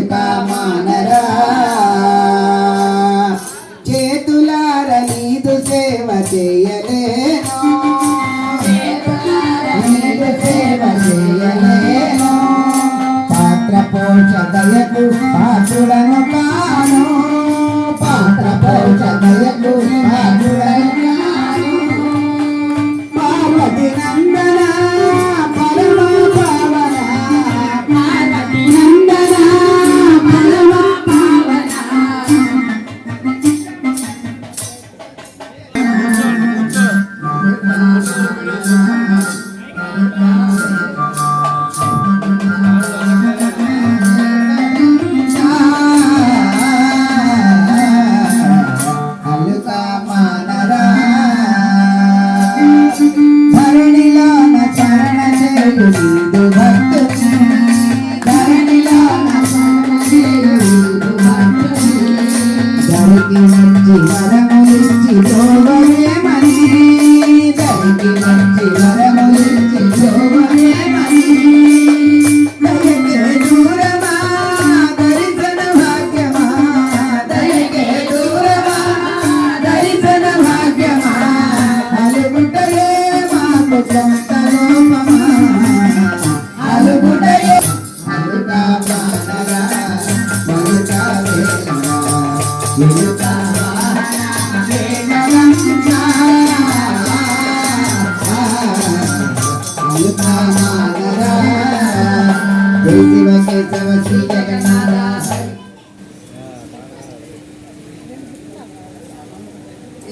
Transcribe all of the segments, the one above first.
కృపమానరా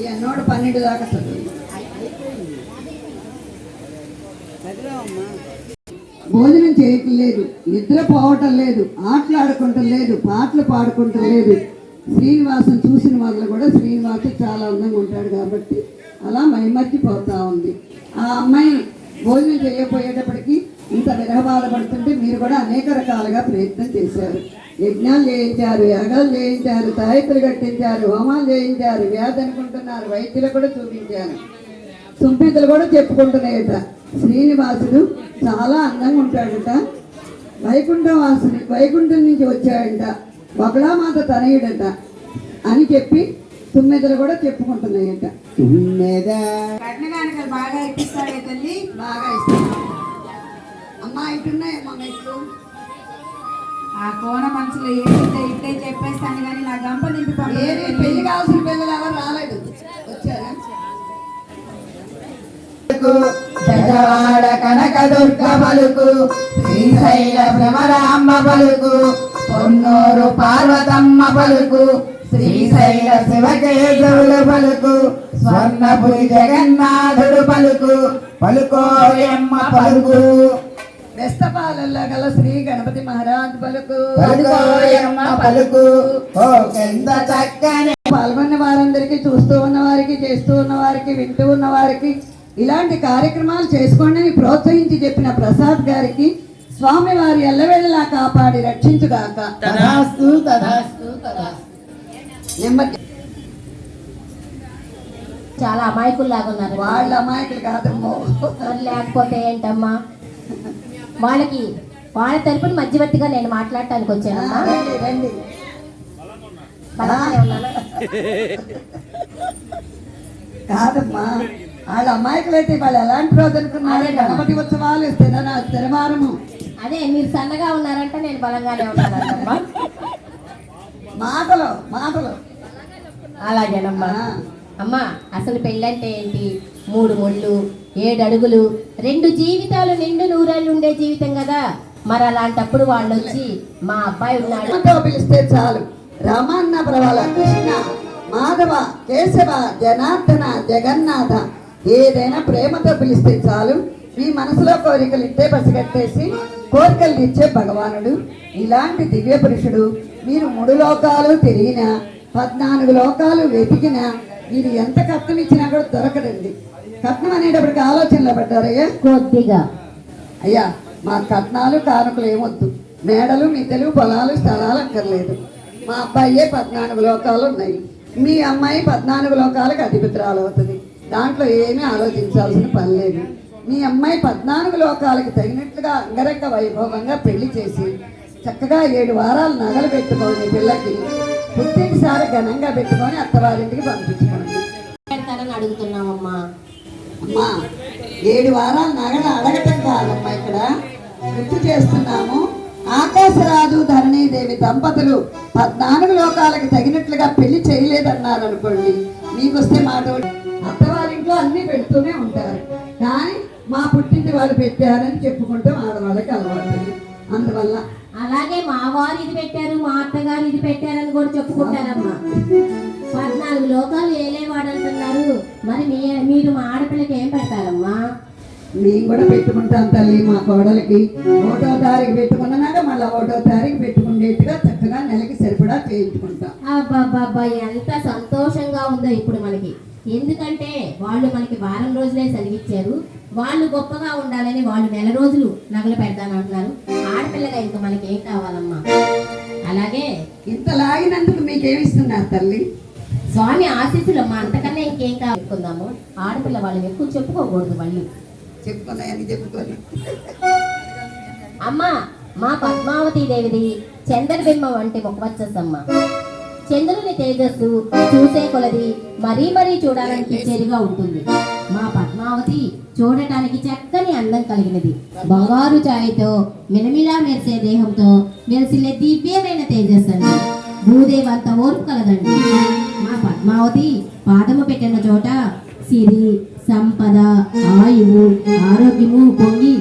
అన్నోడు పన్నెండు దాకా భోజనం చేయటం లేదు నిద్ర పోవటం లేదు ఆటలాడుకుంటం లేదు పాటలు పాడుకుంటం లేదు. శ్రీనివాసం చూసిన వాళ్ళు కూడా శ్రీనివాసు చాలా అందంగా ఉంటాడు కాబట్టి అలా మైమర్చిపోతా ఉంది. ఆ అమ్మాయి భోజనం చేయకపోయేటప్పటికి ఇంత విరహబాధపడుతుంటే మీరు కూడా అనేక రకాలుగా ప్రయత్నం చేశారు. యజ్ఞాలు చేయించారు యాగాలు చేయించారు తాయత్తులు కట్టించారు హోమాలు చేయించారు వ్యాధి అనుకుంటున్నారు వైద్యులు కూడా చూపించారు. సుంపితులు కూడా చెప్పుకుంటున్నాయట. శ్రీనివాసుడు చాలా అందంగా ఉంటాడట. వైకుంఠం వాసుని వైకుంఠం నుంచి వచ్చాడంట. ఒకడామాత తనయుడట అని చెప్పి తుమ్మెదలు కూడా చెప్పుకుంటున్నాయట తుమ్మెద. కట్నగానికలు బాగా ఇప్పిస్తాడే తల్లి? బాగా ఇష్టం అమ్మా ఇటున్నాయమ్మా మెట్లు? ఆ కోన మనసులో ఏంటంటే ఇట్టే చెప్పేస్తాను కానీ నా గంప నింపి పెళ్ళి కావాల్సిన పిల్లలు ఎవరు రాలేదు. వచ్చారా? పెద్దవాడ కనక దుర్గ పలుకు శ్రీశైల భ్రమరాంబ పలుకు పొన్నూరు పార్వతమ్మ పలుకు శ్రీశైల శివకేశవుల పలుకు స్వర్ణపురి జగన్నాథుడు పలుకు పలుకోయమ్మ పలుకు. బెస్తపాలల్లో గల శ్రీ గణపతి మహారాజ్ పలుకు. పలుకోయమ్మ పలుకు. ఓ కింద చక్కని పాల్గొన్న వారందరికీ చూస్తూ ఉన్న వారికి చేస్తూ ఉన్న వారికి వింటూ ఉన్న వారికి ఇలాంటి కార్యక్రమాలు చేసుకోండి అని ప్రోత్సహించి చెప్పిన ప్రసాద్ గారికి స్వామి వారి ఎల్లవేళలా కాపాడి రక్షించుగాక. తదాస్తు తదాస్తు తదాస్తు. నెమ్మది చాలా అమాయకుల్లాగా ఉన్నారు. వాళ్ళ అమాయకులు కాదమ్మో. లేకపోతే ఏంటమ్మా? వాళ్ళకి వాళ్ళ తరపున మధ్యవర్తిగా నేను మాట్లాడటానికి వచ్చానమ్మా. రండి ఉన్నానా? కాదమ్మా వాళ్ళ అమాయకులైతే వాళ్ళు ఎలాంటి రోజు అనుకున్నారు? గణపతి ఉత్సవాలు స్థిర అదే మీరు సన్నగా ఉన్నారంటే నేను బలంగానే ఉన్నానమ్మా. మాటలు మాటలు. అలాగేనమ్మా. అమ్మా అసలు పెళ్ళంటే ఏంటి? మూడు ముళ్ళు ఏడు అడుగులు రెండు జీవితాలు నిండు నూరేళ్ళు ఉండే జీవితం కదా. మరి అలాంటప్పుడు వాళ్ళు వచ్చి మా అబ్బాయి ఉన్నాడు. పిలిస్తే చాలు. రామాన్న ప్రవల కృష్ణ మాధవ కేశవ జనార్దన జగన్నాథ ఏదైనా ప్రేమతో పిలిస్తే చాలు. మీ మనసులో కోరికలు ఇట్టే పసిగట్టేసి కోరికలు తీర్చే భగవానుడు. ఇలాంటి దివ్య పురుషుడు మీరు మూడు లోకాలు తిరిగిన పద్నాలుగు లోకాలు వెతికినా మీరు ఎంత కట్నం ఇచ్చినా కూడా దొరకదండి కట్నం అనేటప్పటికి ఆలోచనలో పడ్డారయ్యా కొద్దిగా. అయ్యా మా కట్నాలు కానుకలు ఏమొద్దు. మేడలు మిద్దెలు పొలాలు స్థలాలు అక్కర్లేదు. మా అబ్బాయే పద్నాలుగు లోకాలు ఉన్నాయి. మీ అమ్మాయి పద్నాలుగు లోకాలకు అధిపతురాలు అవుతుంది. దాంట్లో ఏమీ ఆలోచించాల్సిన పని లేదు. మీ అమ్మాయి పద్నాలుగు లోకాలకి తగినట్లుగా అంగరంగ వైభవంగా పెళ్ళి చేసి చక్కగా ఏడు వారాలు నగలు పెట్టుకొని పిల్లకి పుట్టినసారి ఘనంగా పెట్టుకొని అత్తవారింటికి పంపించుకోండి పెడతారని అడుగుతున్నామమ్మా అమ్మా ఏడు వారాలు నగలు అడగటం కాదమ్మా ఇక్కడ. గుర్తు చేస్తున్నాము. ఆకాశరాజు ధరణీదేవి దంపతులు పద్నాలుగు లోకాలకు తగినట్లుగా పెళ్ళి చేయలేదన్నారు అనుకోండి. మీకు వస్తే మాట. అత్తవారింట్లో అన్ని పెడుతూనే ఉంటారు. కానీ మా పుట్టింటి వాళ్ళు పెట్టారని చెప్పుకుంటాం ఆడవాళ్ళకి అలవాటు. అందువల్ల అలాగే మా వారు ఇది పెట్టారు మా అత్తగారు ఇది పెట్టారని కూడా చెప్పుకుంటారమ్మా. పద్నాలుగు లోకాలు ఏలేవాడు అంటున్నారు మరి మీ మీరు మా ఆడపిల్లకి ఏం పెడతారమ్మా? మేము కూడా పెట్టుకుంటాం తల్లి మా కోడలికి. ఒకటో తారీఖు పెట్టుకున్నాక మళ్ళీ ఒకటో తారీఖు పెట్టుకునేట్టుగా చక్కగా నెలకి సరిపడా చేయించుకుంటాం. అబ్బాబ్బాబ్బా ఎంత సంతోషంగా ఉందో ఇప్పుడు మనకి. ఎందుకంటే వాళ్ళు మనకి వారం రోజులే సెలవిచ్చారు వాళ్ళు గొప్పగా ఉండాలని వాళ్ళు నెల రోజులు నగలు పెడతానంటున్నారు. ఆడపిల్లగా ఇంకా మనకి ఏం కావాలమ్మా? అలాగే ఇంత లాగినందుకు మీకేమిస్తున్నారు తల్లి? స్వామి ఆశీస్సులు అమ్మా అంతకన్నా ఇంకేం కావాలనుకుందాము ఆడపిల్ల వాళ్ళు ఎక్కువ చెప్పుకోకూడదు వాళ్ళు చెప్పుకున్నాయని చెప్పుకొని. అమ్మా మా పద్మావతి దేవిది చంద్రబింబం వంటి ముఖవచ్చమ్మ చంద్రుని తేజస్సు చూసే కొలది మరీ మరీ చూడాలని ఇచ్చేదిగా ఉంటుంది. మా పద్మావతి చూడటానికి చక్కని అందం కలిగినది. బంగారు ఛాయతో మిలమిలా మెరిసే దేహంతో మెరిసిలే దివ్యమైన తేజస్సు అండి. అంత ఓర్పు కలదండి. మా పద్మావతి పాదము పెట్టిన చోట సిరి సంపద ఆయువు ఆరోగ్యము పొంగి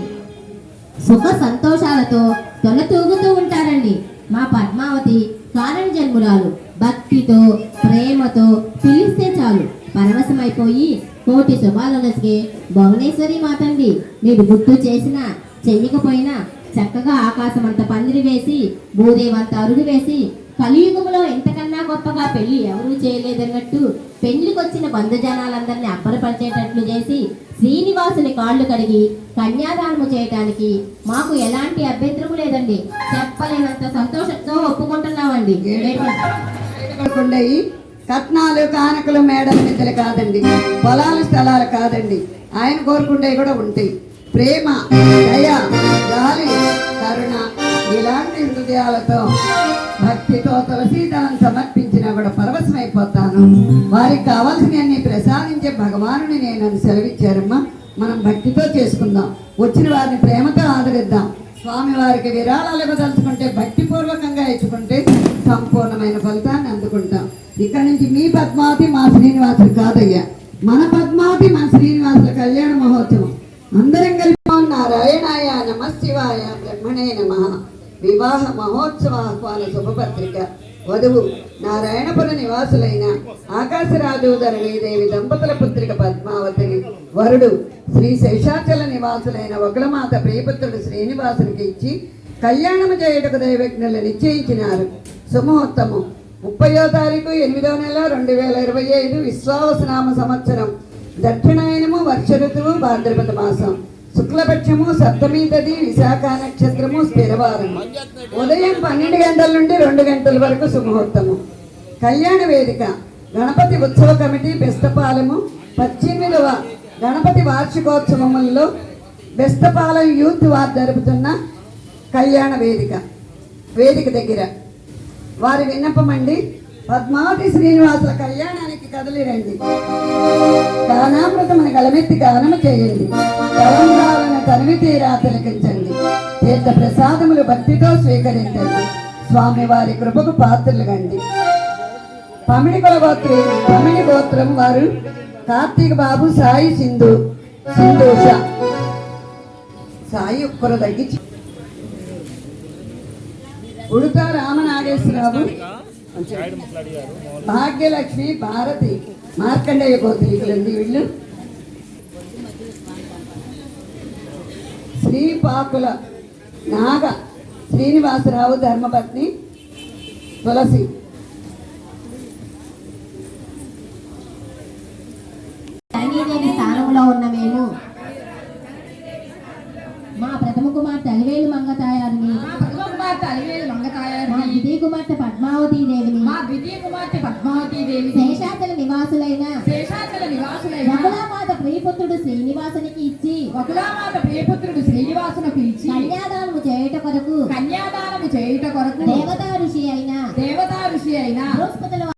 సుఖ సంతోషాలతో తొలతూగుతూ ఉంటారండి. మా పద్మావతి కారణ జన్మురాలు భక్తితో ప్రేమతో పిలిస్తే చాలు. పరవశమైపోయి కోటి శుభాలనసిగే భువనేశ్వరి మాతండి. మీరు గుర్తు చేసినా చెయ్యకపోయినా చక్కగా ఆకాశం అంత పందిరి వేసి భూదేవంత అరుగు వేసి కలియుగంలో ఎంతకన్నా గొప్పగా పెళ్ళి ఎవరూ చేయలేదన్నట్టు పెళ్ళికొచ్చిన బంధుజనాలందరినీ అబ్బరపరిచేటట్లు చేసి శ్రీనివాసుని కాళ్ళు కడిగి కన్యాదానము చేయటానికి మాకు ఎలాంటి అభ్యంతరము లేదండి. చెప్పలేనంత సంతోషంతో ఒప్పుకుంటున్నామండి. కట్నాలు కానుకలు మేడల మిద్దలు కాదండి. పొలాలు స్థలాలు కాదండి. ఆయన కోరుకుంటే కూడా ఉంటాయి. ప్రేమ దయ గాలి కరుణ ఇలాంటి హృదయాలతో భక్తితో తులసీదళం సమర్పించినా కూడా పరవశమైపోతాను. వారికి కావాల్సినవన్నీ ప్రసాదించే భగవానుని నేను సెలవిచ్చారమ్మా. మనం భక్తితో చేసుకుందాం. వచ్చిన వారిని ప్రేమతో ఆదరిద్దాం. స్వామి వారికి విరాళాలు ఇవ్వదలుచుకుంటే భక్తిపూర్వకంగా ఇచ్చుకుంటే సంపూర్ణమైన ఫలితాన్ని అందుకుంటాం. ఇక్కడ నుంచి మీ పద్మావతి మా శ్రీనివాసులు కాదయ్యా. మన పద్మావతి మన శ్రీనివాసుల కళ్యాణ మహోత్సవం. అందరం కలిపి నారాయణాయ నమశివాయ బ్రహ్మణే నమ. వివాహ మహోత్సవ ఆహ్వాన శుభపత్రిక. వధువు నారాయణపుర నివాసులైన ఆకాశరాజు ధరణీదేవి దంపతుల పుత్రిక పద్మావతిని. వరుడు శ్రీ శేషాచల నివాసులైన ఒకలమాత ప్రియపుత్రుడు శ్రీనివాసునికి ఇచ్చి కళ్యాణము చేయటకు దైవజ్ఞులు నిశ్చయించినారు. సుముహూర్తము. ముప్పయో తారీఖు ఎనిమిదో నెల రెండు వేల ఇరవై ఐదు విశ్వావసనామ సంవత్సరం. దక్షిణాయనము వర్ష ఋతువు భాద్రపద మాసం. శుక్లపక్షము సప్తమి తది విశాఖ నక్షత్రము స్థిరవారం. ఉదయం పన్నెండు గంటల నుండి రెండు గంటల వరకు సుముహూర్తము. కళ్యాణ వేదిక గణపతి ఉత్సవ కమిటీ బెస్తపాలెము. పద్దెనిమిదవ గణపతి వార్షికోత్సవములలో బెస్తపాలెం యూత్ వారు జరుపుతున్న కళ్యాణ వేదిక. వేదిక దగ్గర. వారి విన్నపమండి పద్మావతి శ్రీనివాసుల కళ్యాణానికి కదలి రండి. గానామృతమని గలమెత్తి గానము చేయండి. తలంబ్రాలను తనివి తీరా తిలకించండి. తీర్థ ప్రసాదములు భక్తితో స్వీకరించండి. స్వామి వారి కృపకు పాత్రలు గండి పమిడి కులగోత్రి పమిడి గోత్రం వారు కార్తీక బాబు సాయి సింధు సింధూష. సాయి ఒక్కరు తగ్గించి ఉడుత రామనాగేశ్వరరావు. భాగ్యలక్ష్మి భారతి మార్కండేయ గోత్రీకులండి వీళ్ళు. శ్రీపాకుల నాగ శ్రీనివాసరావు ధర్మపత్ని తులసి. కుమార్తె పద్మావతి దేవిని మా ద్వితీయ కుమార్తె పద్మావతి దేవి శేషాచల నివాసులైన శేషాచల నివాసులైన వకులామాత ప్రియపుత్రుడు శ్రీనివాసునికి ఇచ్చి వకులామాత ప్రియపుత్రుడు శ్రీనివాసునకు ఇచ్చి కన్యాదానము చేయట కొరకు కన్యాదానము చేయట కొరకు దేవతా ఋషి అయినా దేవతా ఋషి అయినా